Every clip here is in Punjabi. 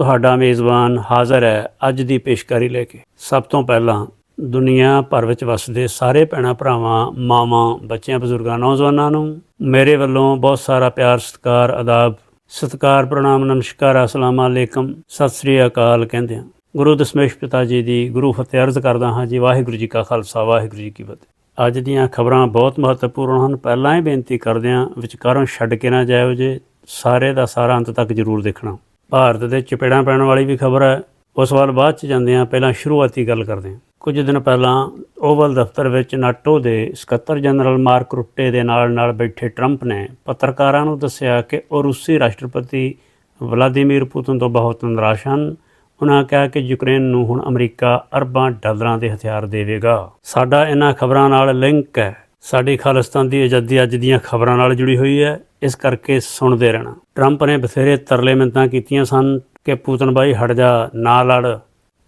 ਤੁਹਾਡਾ ਮੇਜ਼ਬਾਨ ਹਾਜ਼ਰ ਹੈ ਅੱਜ ਦੀ ਪੇਸ਼ਕਾਰੀ ਲੈ ਕੇ। ਸਭ ਤੋਂ ਪਹਿਲਾਂ ਦੁਨੀਆ ਭਰ ਵਿੱਚ ਵਸਦੇ ਸਾਰੇ ਭੈਣਾਂ ਭਰਾਵਾਂ, ਮਾਵਾਂ, ਬੱਚਿਆਂ, ਬਜ਼ੁਰਗਾਂ, ਨੌਜਵਾਨਾਂ ਨੂੰ ਮੇਰੇ ਵੱਲੋਂ ਬਹੁਤ ਸਾਰਾ ਪਿਆਰ, ਸਤਿਕਾਰ, ਆਦਾਬ, ਸਤਿਕਾਰ, ਪ੍ਰਣਾਮ, ਨਮਸਕਾਰ, ਅਸਲਾਮ ਅਲੈਕਮ, ਸਤਿ ਸ੍ਰੀ ਅਕਾਲ ਕਹਿੰਦੇ ਹਾਂ। ਗੁਰੂ ਦਸ਼ਮੇਸ਼ ਪਿਤਾ ਜੀ ਦੀ ਗੁਰੂ ਫਤਿਹ ਅਰਜ਼ ਕਰਦਾ ਹਾਂ ਜੀ, ਵਾਹਿਗੁਰੂ ਜੀ ਕਾ ਖਾਲਸਾ, ਵਾਹਿਗੁਰੂ ਜੀ ਕੀ ਫਤਿਹ। ਅੱਜ ਦੀਆਂ ਖਬਰਾਂ ਬਹੁਤ ਮਹੱਤਵਪੂਰਨ ਹਨ। ਪਹਿਲਾਂ ਹੀ ਬੇਨਤੀ ਕਰਦੇ ਹਾਂ, ਵਿਚਕਾਰੋਂ ਛੱਡ ਕੇ ਨਾ ਜਾਇਓ ਜੇ, ਸਾਰੇ ਦਾ ਸਾਰਾ ਅੰਤ ਤੱਕ ਜ਼ਰੂਰ ਦੇਖਣਾ। ਭਾਰਤ ਦੇ ਚਪੇੜਾਂ ਪੈਣ ਵਾਲੀ ਵੀ ਖਬਰ ਹੈ। ਉਸ ਵੱਲ ਬਾਅਦ ਚ ਜਾਂਦੇ ਹਾਂ, ਪਹਿਲਾਂ ਸ਼ੁਰੂਆਤੀ ਗੱਲ ਕਰਦੇ ਹਾਂ। ਕੁਝ ਦਿਨ ਪਹਿਲਾਂ ਓਵਲ ਦਫ਼ਤਰ ਵਿੱਚ ਨਾਟੋ ਦੇ ਸਕੱਤਰ ਜਨਰਲ ਮਾਰਕ ਰੁੱਟੇ ਦੇ ਨਾਲ ਨਾਲ ਬੈਠੇ ਟਰੰਪ ਨੇ ਪੱਤਰਕਾਰਾਂ ਨੂੰ ਦੱਸਿਆ ਕਿ ਉਹ ਰੂਸੀ ਰਾਸ਼ਟਰਪਤੀ ਵਲਾਦੀਮੀਰ ਪੁਤਿਨ ਤੋਂ ਬਹੁਤ ਨਿਰਾਸ਼ ਹਨ। ਉਹਨਾਂ ਕਿਹਾ ਕਿ ਯੂਕਰੇਨ ਨੂੰ ਹੁਣ ਅਮਰੀਕਾ ਅਰਬਾਂ ਡਾਲਰਾਂ ਦੇ ਹਥਿਆਰ ਦੇਵੇਗਾ। ਸਾਡਾ ਇਹਨਾਂ ਖਬਰਾਂ ਨਾਲ ਲਿੰਕ ਹੈ। ਸਾਡੀ ਖਾਲਿਸਤਾਨ ਦੀ ਆਜ਼ਾਦੀ ਅੱਜ ਦੀਆਂ ਖਬਰਾਂ ਨਾਲ ਜੁੜੀ ਹੋਈ ਹੈ। ਇਸ ਕਰਕੇ ਸੁਣਦੇ ਰਹਿਣਾ। ਟਰੰਪ ਨੇ ਬਥੇਰੇ ਤਰਲੇ ਮਿੰਤਾਂ ਕੀਤੀਆਂ ਸਨ ਕਿ ਪੂਤਨ ਬਾਈ ਹਟ ਜਾ, ਨਾ ਲੜ।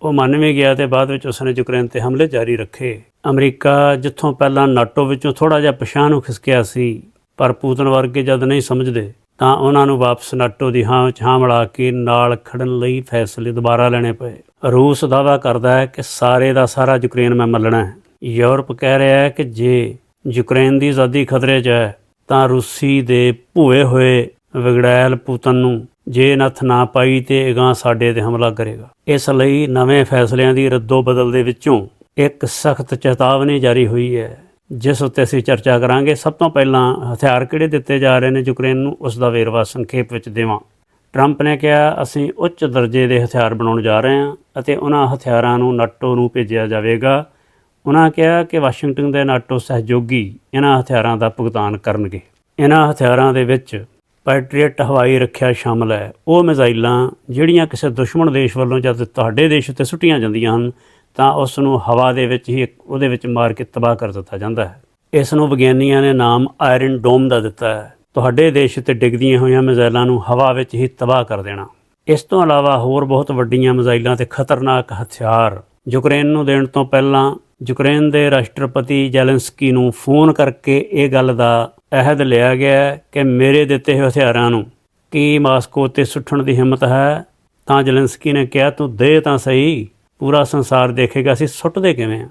ਉਹ ਮੰਨ ਵੀ ਗਿਆ ਤੇ ਬਾਅਦ ਵਿੱਚ ਉਸਨੇ ਯੂਕਰੇਨ ਤੇ ਹਮਲੇ ਜਾਰੀ ਰੱਖੇ। ਅਮਰੀਕਾ ਜਿੱਥੋਂ ਪਹਿਲਾਂ ਨਾਟੋ ਵਿੱਚੋਂ ਥੋੜਾ ਜਿਹਾ ਪਛਾਣ ਨੂੰ ਖਿਸਕਿਆ ਸੀ, ਪਰ ਪੂਤਨ ਵਰਗੇ ਜਦ ਨਹੀਂ ਸਮਝਦੇ, ਤਾਂ ਉਹਨਾਂ ਨੂੰ ਵਾਪਸ ਨਾਟੋ ਦੀ ਹਾਂ ਵਿੱਚ ਹਾਂ ਮਿਲਾ ਕੇ ਨਾਲ ਖੜਨ ਲਈ ਫੈਸਲੇ ਦੁਬਾਰਾ ਲੈਣੇ ਪਏ। ਰੂਸ ਦਾਅਵਾ ਕਰਦਾ ਹੈ ਕਿ ਸਾਰੇ ਦਾ ਸਾਰਾ ਯੂਕਰੇਨ ਮੈਂ ਮੱਲਣਾ ਹੈ। ਯੂਰਪ ਕਹਿ ਰਿਹਾ ਹੈ ਕਿ ਜੇ ਯੂਕਰੇਨ ਦੀ ਆਜ਼ਾਦੀ ਖਤਰੇ 'ਚ ਹੈ ਤਾਂ ਰੂਸੀ ਦੇ ਭੂਏ ਹੋਏ ਵਿਗੜੈਲ ਪੁਤਨ ਨੂੰ ਜੇ ਨੱਥ ਨਾ ਪਾਈ ਤੇ ਅਗਾਂਹ ਸਾਡੇ ਤੇ ਹਮਲਾ ਕਰੇਗਾ। ਇਸ ਲਈ ਨਵੇਂ ਫੈਸਲਿਆਂ ਦੀ ਰੱਦੋ ਬਦਲ ਦੇ ਵਿੱਚੋਂ ਇੱਕ ਸਖਤ ਚੇਤਾਵਨੀ ਜਾਰੀ ਹੋਈ ਹੈ, ਜਿਸ ਉੱਤੇ ਅਸੀਂ ਚਰਚਾ ਕਰਾਂਗੇ। ਸਭ ਤੋਂ ਪਹਿਲਾਂ ਹਥਿਆਰ ਕਿਹੜੇ ਦਿੱਤੇ ਜਾ ਰਹੇ ਨੇ ਯੂਕਰੇਨ ਨੂੰ, ਉਸ ਦਾ ਵੇਰਵਾ ਸੰਖੇਪ ਵਿੱਚ ਦੇਵਾਂ। ਟਰੰਪ ਨੇ ਕਿਹਾ, ਅਸੀਂ ਉੱਚ ਦਰਜੇ ਦੇ ਹਥਿਆਰ ਬਣਾਉਣ ਜਾ ਰਹੇ ਹਾਂ ਅਤੇ ਉਹਨਾਂ ਹਥਿਆਰਾਂ ਨੂੰ ਨਾਟੋ ਨੂੰ ਭੇਜਿਆ ਜਾਵੇਗਾ। ਉਹਨਾਂ ਕਿਹਾ ਕਿ ਵਾਸ਼ਿੰਗਟਨ ਦੇ ਨਾਟੋ ਸਹਿਯੋਗੀ ਇਹਨਾਂ ਹਥਿਆਰਾਂ ਦਾ ਭੁਗਤਾਨ ਕਰਨਗੇ। ਇਹਨਾਂ ਹਥਿਆਰਾਂ ਦੇ ਵਿੱਚ ਪੈਟਰੀਅਟ ਹਵਾਈ ਰੱਖਿਆ ਸ਼ਾਮਲ ਹੈ। ਉਹ ਮਿਜ਼ਾਈਲਾਂ ਜਿਹੜੀਆਂ ਕਿਸੇ ਦੁਸ਼ਮਣ ਦੇਸ਼ ਵੱਲੋਂ ਜਦ ਤੁਹਾਡੇ ਦੇਸ਼ ਉੱਤੇ ਸੁੱਟੀਆਂ ਜਾਂਦੀਆਂ ਹਨ, ਤਾਂ ਉਸ ਨੂੰ ਹਵਾ ਦੇ ਵਿੱਚ ਹੀ ਉਹਦੇ ਵਿੱਚ ਮਾਰ ਕੇ ਤਬਾਹ ਕਰ ਦਿੱਤਾ ਜਾਂਦਾ ਹੈ। ਇਸ ਨੂੰ ਵਿਗਿਆਨੀਆਂ ਨੇ ਨਾਮ ਆਇਰਨ ਡੋਮ ਦਾ ਦਿੱਤਾ ਹੈ। ਤੁਹਾਡੇ ਦੇਸ਼ ਉੱਤੇ ਡਿੱਗਦੀਆਂ ਹੋਈਆਂ ਮਿਜ਼ਾਈਲਾਂ ਨੂੰ ਹਵਾ ਵਿੱਚ ਹੀ ਤਬਾਹ ਕਰ ਦੇਣਾ। ਇਸ ਤੋਂ ਇਲਾਵਾ ਹੋਰ ਬਹੁਤ ਵੱਡੀਆਂ ਮਿਜ਼ਾਈਲਾਂ ਤੇ ਖਤਰਨਾਕ ਹਥਿਆਰ ਯੂਕਰੇਨ ਨੂੰ ਦੇਣ ਤੋਂ ਪਹਿਲਾਂ ਯੂਕਰੇਨ ਦੇ ਰਾਸ਼ਟਰਪਤੀ ਜ਼ੈਲੈਂਸਕੀ ਨੂੰ ਫੋਨ ਕਰਕੇ ਇਹ ਗੱਲ ਦਾ ਅਹਿਦ ਲਿਆ ਗਿਆ ਕਿ ਮੇਰੇ ਦਿੱਤੇ ਹੋਏ ਹਥਿਆਰਾਂ ਨੂੰ ਕੀ ਮਾਸਕੋ ਤੇ ਸੁੱਟਣ ਦੀ ਹਿੰਮਤ ਹੈ? ਤਾਂ ਜ਼ੈਲੈਂਸਕੀ ਨੇ ਕਿਹਾ, ਤੂੰ ਦੇ ਤਾਂ ਸਹੀ, ਪੂਰਾ ਸੰਸਾਰ ਦੇਖੇਗਾ, ਅਸੀਂ ਸੁੱਟਦੇ ਕਿਵੇਂ ਆ?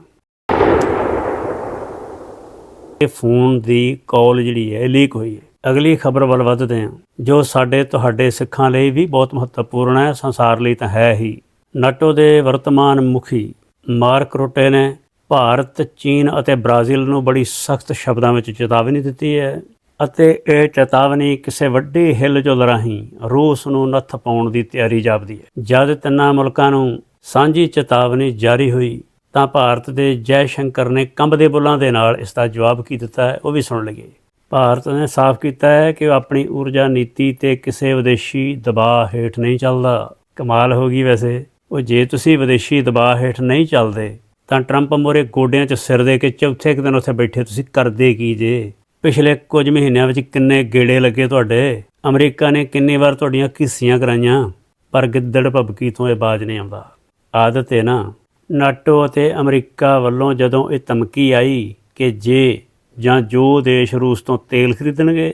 ਇਹ ਫੋਨ ਦੀ ਕਾਲ ਜਿਹੜੀ ਹੈ ਲੀਕ ਹੋਈ ਹੈ। ਅਗਲੀ ਖਬਰ ਵੱਲ ਵੱਧਦੇ ਹਾਂ। ਜੋ ਸਾਡੇ, ਤੁਹਾਡੇ ਸਿੱਖਾਂ ਲਈ ਵੀ ਬਹੁਤ ਮਹੱਤਵਪੂਰਨ ਹੈ, ਸੰਸਾਰ ਲਈ ਤਾਂ ਹੈ ਹੀ। ਨਾਟੋ ਦੇ ਵਰਤਮਾਨ ਮੁਖੀ ਮਾਰਕ ਰੋਟੇ ਨੇ ਭਾਰਤ, ਚੀਨ ਅਤੇ ਬ੍ਰਾਜ਼ੀਲ ਨੂੰ ਬੜੀ ਸਖਤ ਸ਼ਬਦਾਂ ਵਿੱਚ ਚੇਤਾਵਨੀ ਦਿੱਤੀ ਹੈ ਅਤੇ ਇਹ ਚੇਤਾਵਨੀ ਕਿਸੇ ਵੱਡੀ ਹਿਲਜੁਲ ਰਾਹੀਂ ਰੂਸ ਨੂੰ ਨੱਥ ਪਾਉਣ ਦੀ ਤਿਆਰੀ ਜਾਪਦੀ ਹੈ। ਜਦ ਤਿੰਨਾਂ ਮੁਲਕਾਂ ਨੂੰ ਸਾਂਝੀ ਚੇਤਾਵਨੀ ਜਾਰੀ ਹੋਈ ਤਾਂ ਭਾਰਤ ਦੇ ਜੈ ਸ਼ੰਕਰ ਨੇ ਕੰਬਦੇ ਬੁੱਲਾਂ ਦੇ ਨਾਲ ਇਸ ਦਾ ਜਵਾਬ ਕੀ ਦਿੱਤਾ ਹੈ, ਉਹ ਵੀ ਸੁਣ ਲਈਏ। ਭਾਰਤ ਨੇ ਸਾਫ਼ ਕੀਤਾ ਹੈ ਕਿ ਉਹ ਆਪਣੀ ਊਰਜਾ ਨੀਤੀ ਤੇ ਕਿਸੇ ਵਿਦੇਸ਼ੀ ਦਬਾਅ ਹੇਠ ਨਹੀਂ ਚੱਲਦਾ। ਕਮਾਲ ਹੋ ਗਈ ਵੈਸੇ। ਉਹ ਜੇ ਤੁਸੀਂ ਵਿਦੇਸ਼ੀ ਦਬਾਅ ਹੇਠ ਨਹੀਂ ਚੱਲਦੇ ਤਾਂ ਟਰੰਪ ਮੋਰੇ ਗੋਡਿਆਂ 'ਚ ਸਿਰ ਦੇ ਕੇ ਚੌਥੇ ਕੁ ਦਿਨ ਉੱਥੇ ਬੈਠੇ, ਤੁਸੀਂ ਕਰਦੇ ਕੀ ਜੇ? ਪਿਛਲੇ ਕੁਝ ਮਹੀਨਿਆਂ ਵਿੱਚ ਕਿੰਨੇ ਗੇੜੇ ਲੱਗੇ ਤੁਹਾਡੇ? ਅਮਰੀਕਾ ਨੇ ਕਿੰਨੀ ਵਾਰ ਤੁਹਾਡੀਆਂ ਕਿੱਸੀਆਂ ਕਰਾਈਆਂ? ਪਰ ਗਿੱਦੜ ਭਬਕੀ ਤੋਂ ਇਹ ਬਾਜ ਨਹੀਂ ਆਉਂਦਾ। ਆਦਤ ਹੈ ਨਾ। ਨਾਟੋ ਅਤੇ ਅਮਰੀਕਾ ਵੱਲੋਂ ਜਦੋਂ ਇਹ ਧਮਕੀ ਆਈ ਕਿ ਜੇ ਜਾਂ ਜੋ ਦੇਸ਼ ਰੂਸ ਤੋਂ ਤੇਲ ਖਰੀਦਣਗੇ,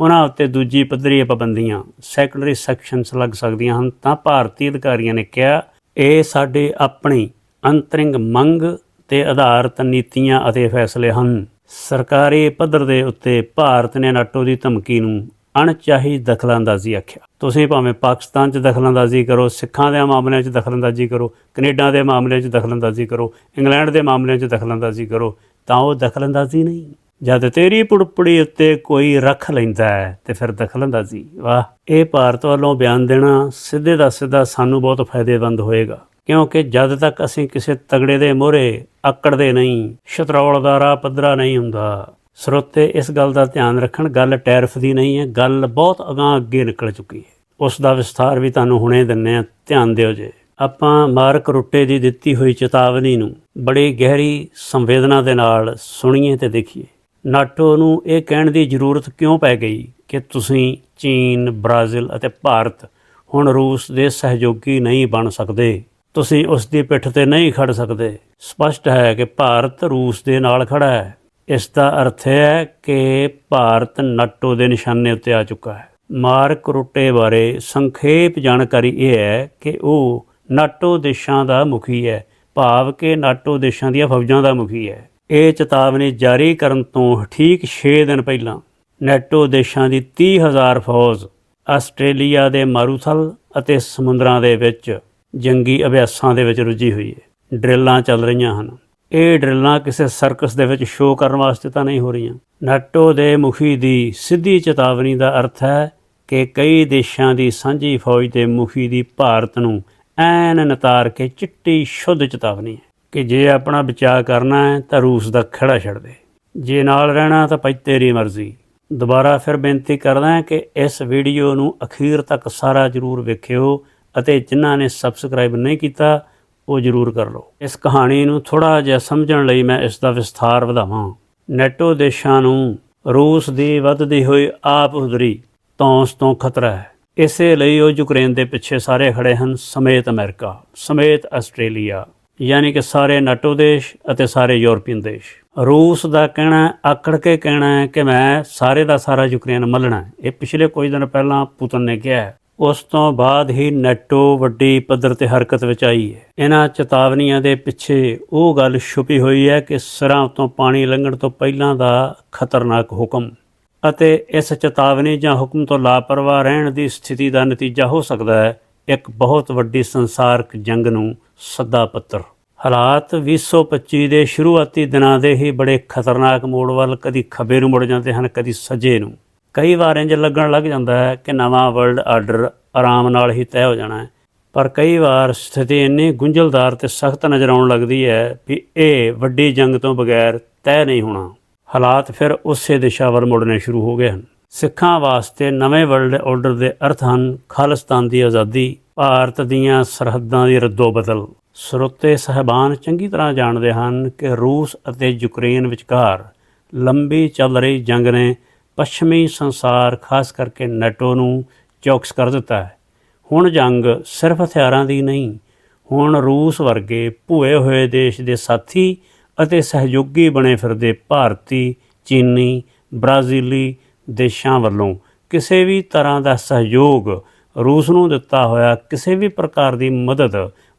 ਉਹਨਾਂ ਉੱਤੇ ਦੂਜੀ ਪੱਧਰੀ ਪਾਬੰਦੀਆਂ ਸੈਕੰਡਰੀ ਸੈਕਸ਼ਨਸ ਲੱਗ ਸਕਦੀਆਂ ਹਨ, ਤਾਂ ਭਾਰਤੀ ਅਧਿਕਾਰੀਆਂ ਨੇ ਕਿਹਾ, ਇਹ ਸਾਡੇ ਆਪਣੀ ਅੰਤਰਿੰਗ ਮੰਗ ਤੇ ਆਧਾਰਿਤ ਨੀਤੀਆਂ ਅਤੇ ਫੈਸਲੇ ਹਨ। ਸਰਕਾਰੀ ਪੱਧਰ ਦੇ ਉੱਤੇ ਭਾਰਤ ਨੇ ਨਾਟੋ ਦੀ ਧਮਕੀ ਨੂੰ ਅਣਚਾਹੀ ਦਖਲਅੰਦਾਜ਼ੀ ਆਖਿਆ। ਤੁਸੀਂ ਭਾਵੇਂ ਪਾਕਿਸਤਾਨ 'ਚ ਦਖਲਅੰਦਾਜ਼ੀ ਕਰੋ, ਸਿੱਖਾਂ ਦੇ ਮਾਮਲਿਆਂ 'ਚ ਦਖਲਅੰਦਾਜ਼ੀ ਕਰੋ, ਕੈਨੇਡਾ ਦੇ ਮਾਮਲਿਆਂ 'ਚ ਦਖਲਅੰਦਾਜ਼ੀ ਕਰੋ, ਇੰਗਲੈਂਡ ਦੇ ਮਾਮਲਿਆਂ 'ਚ ਦਖਲਅੰਦਾਜ਼ੀ ਕਰੋ, ਤਾਂ ਉਹ ਦਖਲਅੰਦਾਜ਼ੀ ਨਹੀਂ। ਜਦ ਤੇਰੀ ਪੁੜਪੜੀ ਉੱਤੇ ਕੋਈ ਰੱਖ ਲੈਂਦਾ ਹੈ ਤੇ ਫਿਰ ਦਖਲਅੰਦਾਜ਼ੀ। ਵਾਹ, ਇਹ ਭਾਰਤ ਵੱਲੋਂ ਬਿਆਨ ਦੇਣਾ ਸਿੱਧੇ ਦਾ ਸਿੱਧਾ ਸਾਨੂੰ ਬਹੁਤ ਫਾਇਦੇਮੰਦ ਹੋਏਗਾ। ਕਿਉਂਕਿ ਜਦ ਤੱਕ ਅਸੀਂ ਕਿਸੇ ਤਗੜੇ ਦੇ ਮੋਹਰੇ ਆਕੜਦੇ ਨਹੀਂ, ਸ਼ਤਰੌਲ ਦਾ ਰਾਹ ਪੱਧਰਾ ਨਹੀਂ ਹੁੰਦਾ। ਸਰੋਤੇ ਇਸ ਗੱਲ ਦਾ ਧਿਆਨ ਰੱਖਣ, ਗੱਲ ਟੈਰਫ ਦੀ ਨਹੀਂ ਹੈ, ਗੱਲ ਬਹੁਤ ਅਗਾਂਹ ਅੱਗੇ ਨਿਕਲ ਚੁੱਕੀ ਹੈ। ਉਸ ਦਾ ਵਿਸਥਾਰ ਵੀ ਤੁਹਾਨੂੰ ਹੁਣੇ ਦਿੰਨੇ ਆ ਧਿਆਨ ਦਿਓ ਜੇ। ਆਪਾਂ ਮਾਰਕ ਰੁੱਟੇ ਦੀ ਦਿੱਤੀ ਹੋਈ ਚੇਤਾਵਨੀ ਨੂੰ ਬੜੀ ਗਹਿਰੀ ਸੰਵੇਦਨਾ ਦੇ ਨਾਲ ਸੁਣੀਏ ਤੇ ਦੇਖੀਏ। ਨਾਟੋ ਨੂੰ ਇਹ ਕਹਿਣ ਦੀ ਜ਼ਰੂਰਤ ਕਿਉਂ ਪੈ ਗਈ ਕਿ ਤੁਸੀਂ ਚੀਨ, ਬ੍ਰਾਜ਼ੀਲ ਅਤੇ ਭਾਰਤ ਹੁਣ ਰੂਸ ਦੇ ਸਹਿਯੋਗੀ ਨਹੀਂ ਬਣ ਸਕਦੇ? ਤੁਸੀਂ ਉਸ ਦੀ ਪਿੱਠ ਤੇ ਨਹੀਂ ਖੜ ਸਕਦੇ। ਸਪਸ਼ਟ ਹੈ ਕਿ ਭਾਰਤ ਰੂਸ ਦੇ ਨਾਲ ਖੜਾ ਹੈ। ਇਸ ਦਾ ਅਰਥ ਹੈ ਕਿ ਭਾਰਤ ਨਾਟੋ ਦੇ ਨਿਸ਼ਾਨੇ ਉੱਤੇ ਆ ਚੁੱਕਾ ਹੈ। ਮਾਰਕ ਰੁੱਟੇ ਬਾਰੇ ਸੰਖੇਪ ਜਾਣਕਾਰੀ ਇਹ ਹੈ ਕਿ ਉਹ ਨਾਟੋ ਦੇਸ਼ਾਂ ਦਾ ਮੁਖੀ ਹੈ, ਭਾਵ ਕਿ ਨਾਟੋ ਦੇਸ਼ਾਂ ਦੀਆਂ ਫੌਜਾਂ ਦਾ ਮੁਖੀ ਹੈ। ਇਹ ਚੇਤਾਵਨੀ ਜਾਰੀ ਕਰਨ ਤੋਂ ਠੀਕ 6 ਦਿਨ ਪਹਿਲਾਂ ਨਾਟੋ ਦੇਸ਼ਾਂ ਦੀ 30000 ਫੌਜ ਆਸਟ੍ਰੇਲੀਆ ਦੇ ਮਾਰੂਥਲ ਅਤੇ ਸਮੁੰਦਰਾਂ ਦੇ ਵਿੱਚ ਜੰਗੀ ਅਭਿਆਸਾਂ ਦੇ ਵਿੱਚ ਰੁੱਝੀ ਹੋਈ ਹੈ। ਡਰਿੱਲਾਂ ਚੱਲ ਰਹੀਆਂ ਹਨ। ਇਹ ਡਰਿੱਲਾਂ ਕਿਸੇ ਸਰਕਸ ਦੇ ਵਿੱਚ ਸ਼ੋਅ ਕਰਨ ਵਾਸਤੇ ਤਾਂ ਨਹੀਂ ਹੋ ਰਹੀਆਂ। ਨਾਟੋ ਦੇ ਮੁਖੀ ਦੀ ਸਿੱਧੀ ਚੇਤਾਵਨੀ ਦਾ ਅਰਥ ਹੈ ਕਿ ਕਈ ਦੇਸ਼ਾਂ ਦੀ ਸਾਂਝੀ ਫੌਜ ਦੇ ਮੁਖੀ ਦੀ ਭਾਰਤ ਨੂੰ ਐਨ ਨਤਾਰ ਕੇ ਚਿੱਟੀ ਸ਼ੁੱਧ ਚੇਤਾਵਨੀ ਹੈ ਕਿ ਜੇ ਆਪਣਾ ਬਚਾਅ ਕਰਨਾ ਹੈ ਤਾਂ ਰੂਸ ਦਾ ਖੜਾ ਛੱਡ ਦੇ। ਜੇ ਨਾਲ ਰਹਿਣਾ ਤਾਂ ਭਾਈ ਤੇਰੀ ਮਰਜ਼ੀ। ਦੁਬਾਰਾ ਫਿਰ ਬੇਨਤੀ ਕਰਦਾ ਕਿ ਇਸ ਵੀਡੀਓ ਨੂੰ ਅਖੀਰ ਤੱਕ ਸਾਰਾ ਜਰੂਰ ਵੇਖਿਓ। ਅਤੇ ਜਿਨ੍ਹਾਂ ਨੇ ਸਬਸਕ੍ਰਾਈਬ ਨਹੀਂ ਕੀਤਾ, ਉਹ ਜਰੂਰ ਕਰ ਲਓ। ਇਸ ਕਹਾਣੀ ਨੂੰ ਥੋੜਾ ਜਿਹਾ ਸਮਝਣ ਲਈ ਮੈਂ ਇਸ ਦਾ ਵਿਸਥਾਰ ਵਧਾਵਾਂ। ਨੈਟੋ ਦੇਸ਼ਾਂ ਨੂੰ ਰੂਸ ਦੀ ਵੱਧਦੀ ਹੋਈ ਆਪ ਹੁਦਰੀ ਤੌਂਸ ਤੋਂ ਖਤਰਾ ਹੈ। ਇਸੇ ਲਈ ਉਹ ਯੂਕਰੇਨ ਦੇ ਪਿੱਛੇ ਸਾਰੇ ਖੜੇ ਹਨ, ਸਮੇਤ ਅਮਰੀਕਾ, ਸਮੇਤ ਆਸਟ੍ਰੇਲੀਆ, ਯਾਨੀ ਕਿ ਸਾਰੇ ਨਾਟੋ ਦੇਸ਼ ਅਤੇ ਸਾਰੇ ਯੂਰਪੀਅਨ ਦੇਸ਼। ਰੂਸ ਦਾ ਕਹਿਣਾ, ਆਕੜ ਕੇ ਕਹਿਣਾ ਹੈ ਕਿ ਮੈਂ ਸਾਰੇ ਦਾ ਸਾਰਾ ਯੂਕਰੇਨ ਮੱਲਣਾ ਇਹ ਪਿਛਲੇ ਕੁਝ ਦਿਨ ਪਹਿਲਾਂ ਪੁਤਨ ਨੇ ਕਿਹਾ ਹੈ। ਉਸ ਤੋਂ ਬਾਅਦ ਹੀ ਨੈਟੋ ਵੱਡੀ ਪੱਧਰ ਤੇ ਹਰਕਤ ਵਿੱਚ ਆਈ ਹੈ। ਇਹਨਾਂ ਚੇਤਾਵਨੀਆਂ ਦੇ ਪਿੱਛੇ ਉਹ ਗੱਲ ਛੁਪੀ ਹੋਈ ਹੈ ਕਿ ਸਰਾਂ ਤੋਂ ਪਾਣੀ ਲੰਘਣ ਤੋਂ ਪਹਿਲਾਂ ਦਾ ਖਤਰਨਾਕ ਹੁਕਮ ਅਤੇ ਇਸ ਚੇਤਾਵਨੀ ਜਾਂ ਹੁਕਮ ਤੋਂ ਲਾਪਰਵਾਹ ਰਹਿਣ ਦੀ ਸਥਿਤੀ ਦਾ ਨਤੀਜਾ ਹੋ ਸਕਦਾ ਹੈ। ਇੱਕ ਬਹੁਤ ਵੱਡੀ ਸੰਸਾਰਕ ਜੰਗ ਨੂੰ ਸੱਦਾ ਪੱਤਰ। ਹਾਲਾਤ 2025 ਦੇ ਸ਼ੁਰੂਆਤੀ ਦਿਨਾਂ ਦੇ ਹੀ ਬੜੇ ਖਤਰਨਾਕ ਮੋੜ ਵੱਲ ਕਦੀ ਖੱਬੇ ਨੂੰ ਮੁੜ ਜਾਂਦੇ ਹਨ, ਕਦੀ ਸੱਜੇ ਨੂੰ। ਕਈ ਵਾਰ ਇੰਜ ਲੱਗਣ ਲੱਗ ਜਾਂਦਾ ਹੈ ਕਿ ਨਵਾਂ ਵਰਲਡ ਆਰਡਰ ਆਰਾਮ ਨਾਲ ਹੀ ਤੈਅ ਹੋ ਜਾਣਾ ਹੈ। ਪਰ ਕਈ ਵਾਰ ਸਥਿਤੀ ਇੰਨੀ ਗੁੰਝਲਦਾਰ ਤੇ ਸਖਤ ਨਜ਼ਰ ਆਉਣ ਲੱਗਦੀ ਹੈ ਵੀ ਇਹ ਵੱਡੀ ਜੰਗ ਤੋਂ ਬਗੈਰ ਤੈਅ ਨਹੀਂ ਹੋਣਾ। ਹਾਲਾਤ ਫਿਰ ਉਸੇ ਦਿਸ਼ਾ ਵੱਲ ਮੁੜਨੇ ਸ਼ੁਰੂ ਹੋ ਗਏ ਹਨ। ਸਿੱਖਾਂ ਵਾਸਤੇ ਨਵੇਂ ਵਰਲਡ ਆਰਡਰ ਦੇ ਅਰਥ ਹਨ ਖਾਲਿਸਤਾਨ ਦੀ ਆਜ਼ਾਦੀ, ਭਾਰਤ ਦੀਆਂ ਸਰਹੱਦਾਂ ਦੀ ਰੱਦੋ ਬਦਲ। ਸਰੋਤੇ ਸਹਿਬਾਨ ਚੰਗੀ ਤਰ੍ਹਾਂ ਜਾਣਦੇ ਹਨ ਕਿ ਰੂਸ ਅਤੇ ਯੂਕਰੇਨ ਵਿਚਕਾਰ ਲੰਬੀ ਚੱਲ ਰਹੀ ਜੰਗ ਨੇ ਪੱਛਮੀ ਸੰਸਾਰ ਖਾਸ ਕਰਕੇ ਨੈਟੋ ਨੂੰ ਚੌਕਸ ਕਰ ਦਿੱਤਾ ਹੈ। ਹੁਣ ਜੰਗ ਸਿਰਫ ਹਥਿਆਰਾਂ ਦੀ ਨਹੀਂ, ਹੁਣ ਰੂਸ ਵਰਗੇ ਭੂਏ ਹੋਏ ਦੇਸ਼ ਦੇ ਸਾਥੀ ਅਤੇ ਸਹਿਯੋਗੀ ਬਣੇ ਫਿਰਦੇ ਭਾਰਤੀ, ਚੀਨੀ, ਬ੍ਰਾਜ਼ੀਲੀ ਦੇਸ਼ਾਂ ਵੱਲੋਂ ਕਿਸੇ ਵੀ ਤਰ੍ਹਾਂ ਦਾ ਸਹਿਯੋਗ ਰੂਸ ਨੂੰ ਦਿੱਤਾ ਹੋਇਆ ਕਿਸੇ ਵੀ ਪ੍ਰਕਾਰ ਦੀ ਮਦਦ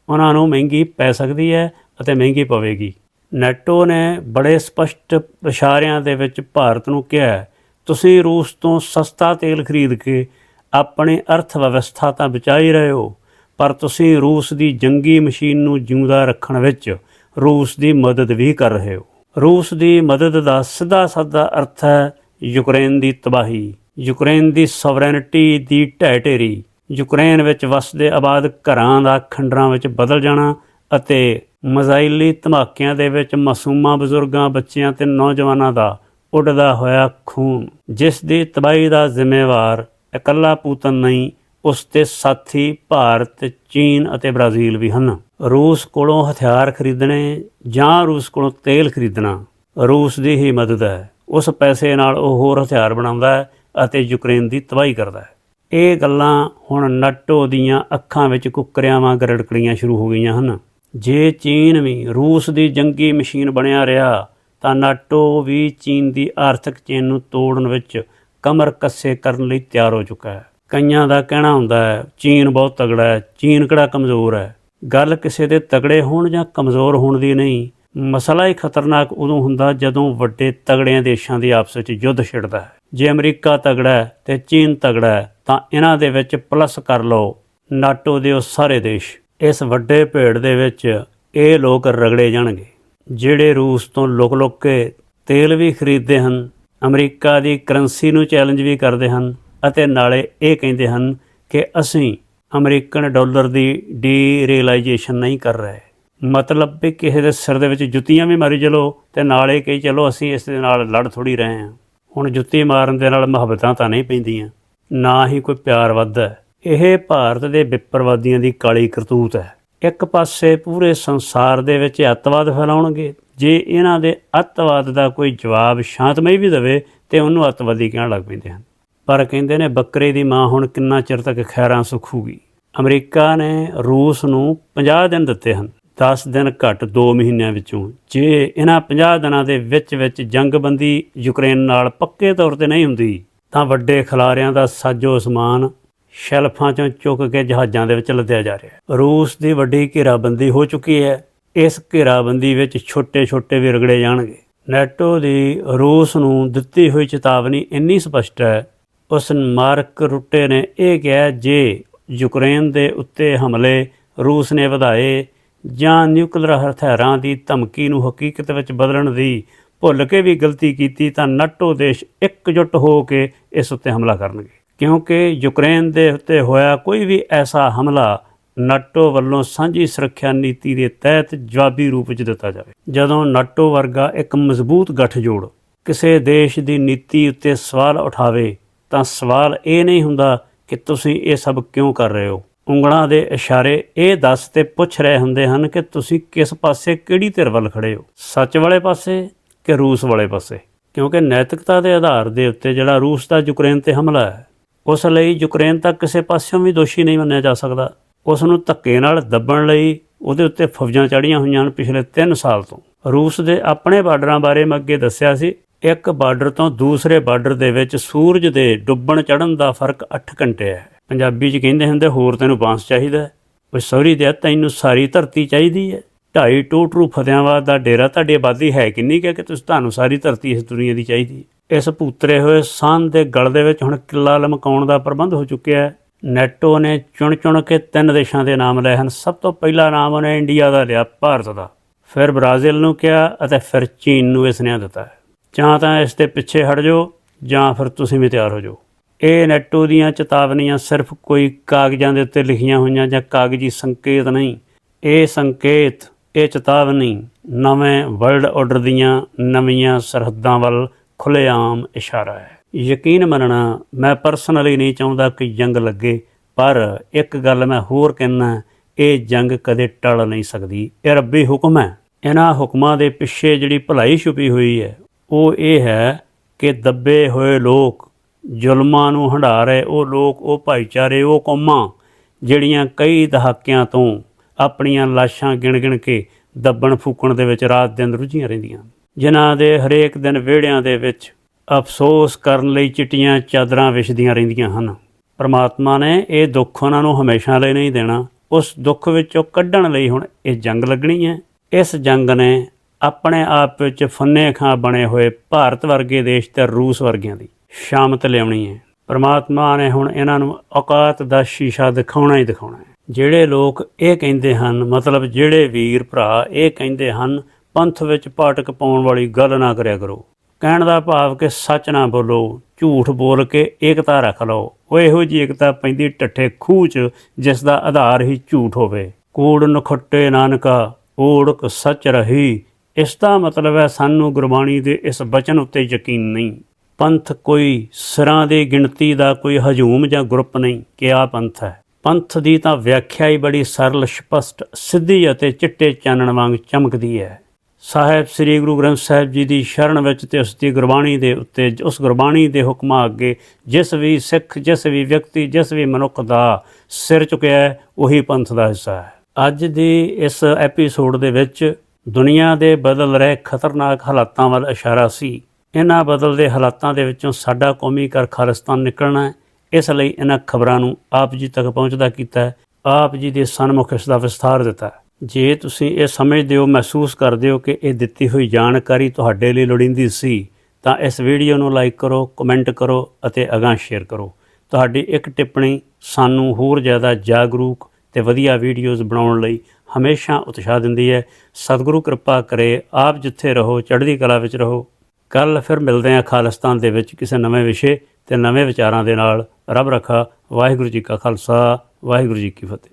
ਉਹਨਾਂ ਨੂੰ ਮਹਿੰਗੀ ਪੈ ਸਕਦੀ ਹੈ ਅਤੇ ਮਹਿੰਗੀ ਪਵੇਗੀ। ਨੈਟੋ ਨੇ ਬੜੇ ਸਪਸ਼ਟ ਇਸ਼ਾਰਿਆਂ ਦੇ ਵਿੱਚ ਭਾਰਤ ਨੂੰ ਕਿਹਾ ਤੁਸੀਂ ਰੂਸ ਤੋਂ ਸਸਤਾ ਤੇਲ ਖਰੀਦ ਕੇ ਆਪਣੀ ਅਰਥ ਵਿਵਸਥਾ ਤਾਂ ਬਚਾਈ ਰਹੇ ਹੋ, ਪਰ ਤੁਸੀਂ ਰੂਸ ਦੀ ਜੰਗੀ ਮਸ਼ੀਨ ਨੂੰ ਜਿਉਂਦਾ ਰੱਖਣ ਵਿੱਚ ਰੂਸ ਦੀ ਮਦਦ ਵੀ ਕਰ ਰਹੇ ਹੋ। ਰੂਸ ਦੀ ਮਦਦ ਦਾ ਸਿੱਧਾ ਸਾਦਾ ਅਰਥ ਹੈ ਯੂਕਰੇਨ ਦੀ ਤਬਾਹੀ। ਯੂਕਰੇਨ ਦੀ ਸੋਵਰੇਨਿਟੀ ਦੀ ਢਹਿ ਢੇਰੀ ਯੂਕਰੇਨ ਵਿੱਚ ਵਸਦੇ ਆਬਾਦ ਘਰਾਂ ਦਾ ਖੰਡਰਾਂ ਵਿੱਚ ਬਦਲ ਜਾਣਾ ਅਤੇ ਮਜ਼ਾਇਲੀ ਧਮਾਕਿਆਂ ਦੇ ਵਿੱਚ ਮਾਸੂਮਾਂ ਬਜ਼ੁਰਗਾਂ, ਬੱਚਿਆਂ ਤੇ ਨੌਜਵਾਨਾਂ ਦਾ ਉੱਡਦਾ ਹੋਇਆ ਖੂਨ, ਜਿਸ ਦੀ ਤਬਾਹੀ ਦਾ ਜ਼ਿੰਮੇਵਾਰ ਇਕੱਲਾ ਪੂਤਨ ਨਹੀਂ, ਉਸ ਦੇ ਸਾਥੀ ਭਾਰਤ, ਚੀਨ ਅਤੇ ਬ੍ਰਾਜ਼ੀਲ ਵੀ ਹਨ। ਰੂਸ ਕੋਲੋਂ ਹਥਿਆਰ ਖਰੀਦਣੇ ਜਾਂ ਰੂਸ ਕੋਲੋਂ ਤੇਲ ਖਰੀਦਣਾ, ਰੂਸ ਦੀ ਹੀ ਮਦਦ ਹੈ। ਉਸ ਪੈਸੇ ਨਾਲ ਉਹ ਹੋਰ ਹਥਿਆਰ ਬਣਾਉਂਦਾ ਹੈ ਅਤੇ ਯੂਕਰੇਨ ਦੀ ਤਬਾਹੀ ਕਰਦਾ ਹੈ। ਇਹ ਗੱਲਾਂ ਹੁਣ ਨੱਟੋ ਦੀਆਂ ਅੱਖਾਂ ਵਿੱਚ ਕੁੱਕਰਿਆਂ ਵਾਂਗ ਰੜਕਣੀਆਂ ਸ਼ੁਰੂ ਹੋ ਗਈਆਂ ਹਨ। ਜੇ ਚੀਨ ਵੀ ਰੂਸ ਦੀ ਜੰਗੀ ਮਸ਼ੀਨ ਬਣਿਆ ਰਿਹਾ ਤਾਂ ਨਾਟੋ ਵੀ ਚੀਨ ਦੀ ਆਰਥਿਕ ਚੇਨ ਨੂੰ ਤੋੜਨ ਵਿੱਚ ਕਮਰ ਕੱਸੇ ਕਰਨ ਲਈ ਤਿਆਰ ਹੋ ਚੁੱਕਾ ਹੈ। ਕਈਆਂ ਦਾ ਕਹਿਣਾ ਹੁੰਦਾ ਹੈ, ਚੀਨ ਬਹੁਤ ਤਗੜਾ ਹੈ, ਚੀਨ ਕਿਹੜਾ ਕਮਜ਼ੋਰ ਹੈ? ਗੱਲ ਕਿਸੇ ਦੇ ਤਗੜੇ ਹੋਣ ਜਾਂ ਕਮਜ਼ੋਰ ਹੋਣ ਦੀ ਨਹੀਂ, ਮਸਲਾ ਹੀ ਖਤਰਨਾਕ ਉਦੋਂ ਹੁੰਦਾ ਜਦੋਂ ਵੱਡੇ ਤਗੜਿਆਂ ਦੇਸ਼ਾਂ ਦੀ ਆਪਸ ਵਿੱਚ ਯੁੱਧ ਛਿੜਦਾ ਹੈ। ਜੇ ਅਮਰੀਕਾ ਤਗੜਾ ਹੈ ਤੇ ਚੀਨ ਤਗੜਾ ਹੈ, ਤਾਂ ਇਹਨਾਂ ਦੇ ਵਿੱਚ ਪਲੱਸ ਕਰ ਲਓ ਨਾਟੋ ਦੇ ਉਹ ਸਾਰੇ ਦੇਸ਼। ਇਸ ਵੱਡੇ ਭੇੜ ਦੇ ਵਿੱਚ ਇਹ ਲੋਕ ਰਗੜੇ ਜਾਣਗੇ। ਜਿਹੜੇ ਰੂਸ ਤੋਂ ਲੁਕ-ਲੁਕ ਕੇ ਤੇਲ ਵੀ ਖਰੀਦਦੇ ਹਨ, ਅਮਰੀਕਾ ਦੀ ਕਰੰਸੀ ਨੂੰ ਚੈਲੰਜ ਵੀ ਕਰਦੇ ਹਨ ਅਤੇ ਨਾਲੇ ਇਹ ਕਹਿੰਦੇ ਹਨ ਕਿ ਅਸੀਂ ਅਮਰੀਕਨ ਡਾਲਰ ਦੀ ਡੀਰੀਅਲਾਈਜੇਸ਼ਨ ਨਹੀਂ ਕਰ ਰਹੇ। ਮਤਲਬ ਵੀ ਕਿਸੇ ਦੇ ਸਿਰ ਦੇ ਵਿੱਚ ਜੁੱਤੀਆਂ ਵੀ ਮਾਰੀ ਚਲੋ ਤੇ ਨਾਲੇ ਕਹੀ ਚਲੋ ਅਸੀਂ ਇਸ ਦੇ ਨਾਲ ਲੜ ਥੋੜੀ ਰਹੇ ਹਾਂ। ਹੁਣ ਜੁੱਤੀ ਮਾਰਨ ਦੇ ਨਾਲ ਮੁਹੱਬਤਾਂ ਤਾਂ ਨਹੀਂ ਪੈਂਦੀਆਂ। ਨਾ ਹੀ ਕੋਈ ਪਿਆਰ ਵੱਧਦਾ। ਇਹ ਭਾਰਤ ਦੇ ਵਿਪਰਵਾਦੀਆਂ ਦੀ ਕਾਲੀ ਕਰਤੂਤ ਹੈ। ਇੱਕ ਪਾਸੇ ਪੂਰੇ ਸੰਸਾਰ ਦੇ ਵਿੱਚ ਅੱਤਵਾਦ ਫੈਲਾਉਣਗੇ। ਜੇ ਇਹਨਾਂ ਦੇ ਅੱਤਵਾਦ ਦਾ ਕੋਈ ਜਵਾਬ ਸ਼ਾਂਤਮਈ ਵੀ ਦੇਵੇ, ਤੇ ਉਹਨੂੰ ਅੱਤਵਾਦੀ ਕਹਿਣ ਲੱਗ ਪੈਂਦੇ ਹਨ। ਪਰ ਕਹਿੰਦੇ ਨੇ, ਬੱਕਰੇ ਦੀ ਮਾਂ ਹੁਣ ਕਿੰਨਾ ਚਿਰ ਤੱਕ ਖੈਰਾਂ ਸੁਖੂਗੀ? ਅਮਰੀਕਾ ਨੇ ਰੂਸ ਨੂੰ 50 ਦਿਨ ਦਿੱਤੇ ਹਨ। 10 ਦਿਨ ਘੱਟ 2 ਮਹੀਨਿਆਂ ਵਿੱਚੋਂ। ਜੇ ਇਹਨਾਂ 50 ਦਿਨਾਂ ਦੇ ਵਿੱਚ ਵਿੱਚ ਜੰਗਬੰਦੀ ਯੂਕਰੇਨ ਨਾਲ ਪੱਕੇ ਤੌਰ ਤੇ ਨਹੀਂ ਹੁੰਦੀ, ਤਾਂ ਵੱਡੇ ਖਿਲਾਰਿਆਂ ਦਾ ਸਾਜੋ ਸਮਾਨ ਸ਼ੈਲਫਾਂ ਚੋਂ ਚੁੱਕ ਕੇ ਜਹਾਜ਼ਾਂ ਦੇ ਵਿੱਚ ਲੱਦਿਆ ਜਾ ਰਿਹਾ ਹੈ। ਰੂਸ ਦੀ ਵੱਡੀ ਘੇਰਾਬੰਦੀ ਹੋ ਚੁੱਕੀ ਹੈ। ਇਸ ਘੇਰਾਬੰਦੀ ਵਿੱਚ ਛੋਟੇ-ਛੋਟੇ ਵੀ ਰਗੜੇ ਜਾਣਗੇ। ਨੈਟੋ ਦੀ ਰੂਸ ਨੂੰ ਦਿੱਤੀ ਹੋਈ ਚੇਤਾਵਨੀ ਇੰਨੀ ਸਪਸ਼ਟ ਹੈ। ਉਸ ਮਾਰਕ ਰੁੱਟੇ ਨੇ ਇਹ ਕਿਹਾ, ਜੇ ਯੂਕਰੇਨ ਦੇ ਉੱਤੇ ਹਮਲੇ ਰੂਸ ਨੇ ਵਧਾਏ ਜਾਂ ਨਿਊਕਲੀਅਰ ਹਥਿਆਰਾਂ ਦੀ ਧਮਕੀ ਨੂੰ ਹਕੀਕਤ ਵਿੱਚ ਬਦਲਣ ਦੀ ਭੁੱਲ ਕੇ ਵੀ ਗਲਤੀ ਕੀਤੀ, ਤਾਂ ਨੈਟੋ ਦੇਸ਼ ਇਕਜੁੱਟ ਹੋ ਕੇ ਇਸ ਉੱਤੇ ਹਮਲਾ ਕਰਨਗੇ। ਕਿਉਂਕਿ ਯੂਕਰੇਨ ਦੇ ਉੱਤੇ ਹੋਇਆ ਕੋਈ ਵੀ ਐਸਾ ਹਮਲਾ ਨਾਟੋ ਵੱਲੋਂ ਸਾਂਝੀ ਸੁਰੱਖਿਆ ਨੀਤੀ ਦੇ ਤਹਿਤ ਜਵਾਬੀ ਰੂਪ ਵਿੱਚ ਦਿੱਤਾ ਜਾਵੇ। ਜਦੋਂ ਨਾਟੋ ਵਰਗਾ ਇੱਕ ਮਜ਼ਬੂਤ ਗੱਠਜੋੜ ਕਿਸੇ ਦੇਸ਼ ਦੀ ਨੀਤੀ ਉੱਤੇ ਸਵਾਲ ਉਠਾਵੇ, ਤਾਂ ਸਵਾਲ ਇਹ ਨਹੀਂ ਹੁੰਦਾ ਕਿ ਤੁਸੀਂ ਇਹ ਸਭ ਕਿਉਂ ਕਰ ਰਹੇ ਹੋ। ਉਂਗਲਾਂ ਦੇ ਇਸ਼ਾਰੇ ਇਹ ਦੱਸ ਤੇ ਪੁੱਛ ਰਹੇ ਹੁੰਦੇ ਹਨ ਕਿ ਤੁਸੀਂ ਕਿਸ ਪਾਸੇ ਕਿਹੜੀ ਧਿਰ ਵੱਲ ਖੜੇ ਹੋ? ਸੱਚ ਵਾਲੇ ਪਾਸੇ ਕਿ ਰੂਸ ਵਾਲੇ ਪਾਸੇ? ਕਿਉਂਕਿ ਨੈਤਿਕਤਾ ਦੇ ਆਧਾਰ ਦੇ ਉੱਤੇ ਜਿਹੜਾ ਰੂਸ ਦਾ ਯੂਕਰੇਨ ਤੇ ਹਮਲਾ ਹੈ ਉਸ ਲਈ ਯੂਕਰੇਨ ਤਾਂ ਕਿਸੇ ਪਾਸਿਓਂ ਵੀ ਦੋਸ਼ੀ ਨਹੀਂ ਮੰਨਿਆ ਜਾ ਸਕਦਾ। ਉਸ ਨੂੰ ਧੱਕੇ ਨਾਲ ਦੱਬਣ ਲਈ ਉਹਦੇ ਉੱਤੇ ਫੌਜਾਂ ਚੜੀਆਂ ਹੋਈਆਂ ਹਨ ਪਿਛਲੇ 3 ਸਾਲ ਤੋਂ। ਰੂਸ ਦੇ ਆਪਣੇ ਬਾਰਡਰਾਂ ਬਾਰੇ ਮੈਂ ਅੱਗੇ ਦੱਸਿਆ ਸੀ, ਇੱਕ ਬਾਰਡਰ ਤੋਂ ਦੂਸਰੇ ਬਾਰਡਰ ਦੇ ਵਿੱਚ ਸੂਰਜ ਦੇ ਡੁੱਬਣ ਚੜ੍ਹਨ ਦਾ ਫ਼ਰਕ 8 ਘੰਟੇ ਹੈ। ਪੰਜਾਬੀ 'ਚ ਕਹਿੰਦੇ ਹੁੰਦੇ, ਹੋਰ ਤੈਨੂੰ ਬਾਂਸ ਚਾਹੀਦਾ ਹੈ। ਓਏ ਸੌਰੀ ਦੇ ਤੈਨੂੰ ਸਾਰੀ ਧਰਤੀ ਚਾਹੀਦੀ ਹੈ। ਢਾਈ ਟੂ ਟਰੂ ਫਤਿਆਂਬਾਦ ਦਾ ਡੇਰਾ, ਤੁਹਾਡੀ ਆਬਾਦੀ ਹੈ ਕਿੰਨੀ ਕਿ ਕਿ ਤੁਸੀਂ, ਤੁਹਾਨੂੰ ਸਾਰੀ ਧਰਤੀ ਇਸ ਦੁਨੀਆ ਦੀ ਚਾਹੀਦੀ ਇਸ ਭੂਤਰੇ ਹੋਏ ਸੰਨ ਦੇ ਗਲ ਦੇ ਵਿੱਚ ਹੁਣ ਕਿੱਲਾ ਲਮਕਾਉਣ ਦਾ ਪ੍ਰਬੰਧ ਹੋ ਚੁੱਕਿਆ ਹੈ। ਨੈਟੋ ਨੇ ਚੁਣ-ਚੁਣ ਕੇ ਤਿੰਨ ਦੇਸ਼ਾਂ ਦੇ ਨਾਮ ਲਏ ਹਨ। ਸਭ ਤੋਂ ਪਹਿਲਾ ਨਾਮ ਉਹਨੇ ਇੰਡੀਆ ਦਾ ਲਿਆ, ਭਾਰਤ ਦਾ। ਫਿਰ ਬ੍ਰਾਜ਼ੀਲ ਨੂੰ ਕਿਹਾ ਅਤੇ ਫਿਰ ਚੀਨ ਨੂੰ ਇਸ ਨੇ ਦਿੱਤਾ ਹੈ। ਜਾਂ ਤਾਂ ਇਸ ਦੇ ਪਿੱਛੇ ਹਟ ਜਾਓ, ਜਾਂ ਫਿਰ ਤੁਸੀਂ ਵੀ ਤਿਆਰ ਹੋ ਜਾਓ। ਇਹ ਨੈਟੋ ਦੀਆਂ ਚੇਤਾਵਨੀਆਂ ਸਿਰਫ ਕੋਈ ਕਾਗਜ਼ਾਂ ਦੇ ਉੱਤੇ ਲਿਖੀਆਂ ਹੋਈਆਂ ਜਾਂ ਕਾਗਜ਼ੀ ਸੰਕੇਤ ਨਹੀਂ। ਇਹ ਸੰਕੇਤ, ਇਹ ਚੇਤਾਵਨੀ ਨਵੇਂ ਵਰਲਡ ਆਰਡਰ ਦੀਆਂ ਨਵੀਆਂ ਸਰਹੱਦਾਂ ਵੱਲ ਖੁੱਲ੍ਹੇਆਮ ਇਸ਼ਾਰਾ ਹੈ। ਯਕੀਨ ਮੰਨਣਾ, ਮੈਂ ਪਰਸਨਲੀ ਨਹੀਂ ਚਾਹੁੰਦਾ ਕਿ ਜੰਗ ਲੱਗੇ, ਪਰ ਇੱਕ ਗੱਲ ਮੈਂ ਹੋਰ ਕਹਿਣਾ ਇਹ ਜੰਗ ਕਦੇ ਟਲ ਨਹੀਂ ਸਕਦੀ। ਇਹ ਰੱਬੀ ਹੁਕਮ ਹੈ। ਇਹਨਾਂ ਹੁਕਮਾਂ ਦੇ ਪਿੱਛੇ ਜਿਹੜੀ ਭਲਾਈ ਛੁਪੀ ਹੋਈ ਹੈ, ਉਹ ਇਹ ਹੈ ਕਿ ਦੱਬੇ ਹੋਏ ਲੋਕ, ਜ਼ੁਲਮਾਂ ਨੂੰ ਹੰਢਾ ਰਹੇ ਉਹ ਲੋਕ, ਉਹ ਭਾਈਚਾਰੇ, ਉਹ ਕੌਮਾਂ, ਜਿਹੜੀਆਂ ਕਈ ਦਹਾਕਿਆਂ ਤੋਂ ਆਪਣੀਆਂ ਲਾਸ਼ਾਂ ਗਿਣ-ਗਿਣ ਕੇ ਦੱਬਣ ਫੂਕਣ ਦੇ ਵਿੱਚ ਰਾਤ ਦਿਨ ਰੁੱਝੀਆਂ ਰਹਿੰਦੀਆਂ ਜਿਨ੍ਹਾਂ ਦੇ ਹਰੇਕ ਦਿਨ ਵਿਹੜਿਆਂ ਦੇ ਵਿੱਚ ਅਫਸੋਸ ਕਰਨ ਲਈ ਚਿੱਟੀਆਂ ਚਾਦਰਾਂ ਵਿਛਦੀਆਂ ਰਹਿੰਦੀਆਂ ਹਨ। ਪਰਮਾਤਮਾ ਨੇ ਇਹ ਦੁੱਖ ਉਹਨਾਂ ਨੂੰ ਹਮੇਸ਼ਾ ਲਈ ਨਹੀਂ ਦੇਣਾ। ਉਸ ਦੁੱਖ ਵਿੱਚੋਂ ਕੱਢਣ ਲਈ ਹੁਣ ਇਹ ਜੰਗ ਲੱਗਣੀ ਹੈ। ਇਸ ਜੰਗ ਨੇ ਆਪਣੇ ਆਪ ਵਿੱਚ ਫੰਨੇ ਖਾਂ ਬਣੇ ਹੋਏ ਭਾਰਤ ਵਰਗੇ ਦੇਸ਼ ਤੇ ਰੂਸ ਵਰਗਿਆਂ ਦੀ ਸ਼ਾਮਤ ਲਿਆਉਣੀ ਹੈ। ਪਰਮਾਤਮਾ ਨੇ ਹੁਣ ਇਹਨਾਂ ਨੂੰ ਔਕਾਤ ਦਾ ਸ਼ੀਸ਼ਾ ਦਿਖਾਉਣਾ ਹੀ ਦਿਖਾਉਣਾ ਹੈ। ਜਿਹੜੇ ਲੋਕ ਇਹ ਕਹਿੰਦੇ ਹਨ, ਮਤਲਬ ਜਿਹੜੇ ਵੀਰ ਭਰਾ ਇਹ ਕਹਿੰਦੇ ਹਨ ਪੰਥ ਵਿੱਚ ਪਾਟਕ ਪਾਉਣ ਵਾਲੀ ਗੱਲ ਨਾ ਕਰਿਆ ਕਰੋ। ਕਹਿਣ ਦਾ ਭਾਵ ਕਿ ਸੱਚ ਨਾ ਬੋਲੋ, ਝੂਠ ਬੋਲ ਕੇ ਏਕਤਾ ਰੱਖ ਲਓ। ਉਹ ਇਹੋ ਜੀ ਏਕਤਾ ਪੈਂਦੀ ਟੱਠੇ ਖੂਹ 'ਚ ਜਿਸ ਦਾ ਆਧਾਰ ਹੀ ਝੂਠ ਹੋਵੇ। ਕੂੜ ਨਖੱਟੇ ਨਾਨਕਾ, ਓੜਕ ਸੱਚ ਰਹੀ। ਇਸ ਦਾ ਮਤਲਬ ਹੈ ਸਾਨੂੰ ਗੁਰਬਾਣੀ ਦੇ ਇਸ ਬਚਨ ਉੱਤੇ ਯਕੀਨ ਨਹੀਂ। ਪੰਥ ਕੋਈ ਸਿਰਾਂ ਦੀ ਗਿਣਤੀ ਦਾ ਕੋਈ ਹਜੂਮ ਜਾਂ ਗਰੁੱਪ ਨਹੀਂ ਕਿ ਆ ਪੰਥ ਹੈ। ਪੰਥ ਦੀ ਤਾਂ ਵਿਆਖਿਆ ਹੀ ਬੜੀ ਸਰਲ, ਸਪਸ਼ਟ, ਸਿੱਧੀ ਅਤੇ ਚਿੱਟੇ ਚਾਨਣ ਵਾਂਗ ਚਮਕਦੀ ਹੈ। ਸਾਹਿਬ ਸ੍ਰੀ ਗੁਰੂ ਗ੍ਰੰਥ ਸਾਹਿਬ ਜੀ ਦੀ ਸ਼ਰਨ ਵਿੱਚ ਤੇ ਉਸ ਦੀ ਗੁਰਬਾਣੀ ਦੇ ਉੱਤੇ, ਉਸ ਗੁਰਬਾਣੀ ਦੇ ਹੁਕਮਾਂ ਅੱਗੇ ਜਿਸ ਵੀ ਸਿੱਖ, ਜਿਸ ਵੀ ਵਿਅਕਤੀ, ਜਿਸ ਵੀ ਮਨੁੱਖ ਦਾ ਸਿਰ ਝੁਕਿਆ ਹੈ, ਉਹੀ ਪੰਥ ਦਾ ਹਿੱਸਾ ਹੈ। ਅੱਜ ਦੀ ਇਸ ਐਪੀਸੋਡ ਦੇ ਵਿੱਚ ਦੁਨੀਆ ਦੇ ਬਦਲ ਰਹੇ ਖਤਰਨਾਕ ਹਾਲਾਤਾਂ ਵੱਲ ਇਸ਼ਾਰਾ ਸੀ। ਇਹਨਾਂ ਬਦਲਦੇ ਹਾਲਾਤਾਂ ਦੇ ਵਿੱਚੋਂ ਸਾਡਾ ਕੌਮੀ ਕਰ ਖਾਲਿਸਤਾਨ ਨਿਕਲਣਾ ਹੈ। ਇਸ ਲਈ ਇਹਨਾਂ ਖਬਰਾਂ ਨੂੰ ਆਪ ਜੀ ਤੱਕ ਪਹੁੰਚਦਾ ਕੀਤਾ ਆਪ ਜੀ ਦੇ ਸਨਮੁਖ ਇਸ ਦਾ ਵਿਸਥਾਰ ਦਿੱਤਾ ਜੇ ਤੁਸੀਂ ਇਹ ਸਮਝਦੇ ਹੋ, ਮਹਿਸੂਸ ਕਰਦੇ ਹੋ ਕਿ ਇਹ ਦਿੱਤੀ ਹੋਈ ਜਾਣਕਾਰੀ ਤੁਹਾਡੇ ਲਈ ਲੋੜੀਂਦੀ ਸੀ, ਤਾਂ ਇਸ ਵੀਡੀਓ ਨੂੰ ਲਾਈਕ ਕਰੋ, ਕਮੈਂਟ ਕਰੋ ਅਤੇ ਅਗਾਂਹ ਸ਼ੇਅਰ ਕਰੋ। ਤੁਹਾਡੀ ਇੱਕ ਟਿੱਪਣੀ ਸਾਨੂੰ ਹੋਰ ਜ਼ਿਆਦਾ ਜਾਗਰੂਕ ਤੇ ਵਧੀਆ ਵੀਡੀਓਜ਼ ਬਣਾਉਣ ਲਈ ਹਮੇਸ਼ਾ ਉਤਸ਼ਾਹ ਦਿੰਦੀ ਹੈ। ਸਤਿਗੁਰੂ ਕਿਰਪਾ ਕਰੇ, ਆਪ ਜਿੱਥੇ ਰਹੋ, ਚੜ੍ਹਦੀ ਕਲਾ ਵਿੱਚ ਰਹੋ। ਕੱਲ ਫਿਰ ਮਿਲਦੇ ਹਾਂ ਖਾਲਿਸਤਾਨ ਦੇ ਵਿੱਚ ਕਿਸੇ ਨਵੇਂ ਵਿਸ਼ੇ ਤੇ ਨਵੇਂ ਵਿਚਾਰਾਂ ਦੇ ਨਾਲ। ਰੱਬ ਰੱਖਾ, ਵਾਹਿਗੁਰੂ ਜੀ ਕਾ ਖਾਲਸਾ, ਵਾਹਿਗੁਰੂ ਜੀ ਕੀ ਫਤਿਹ।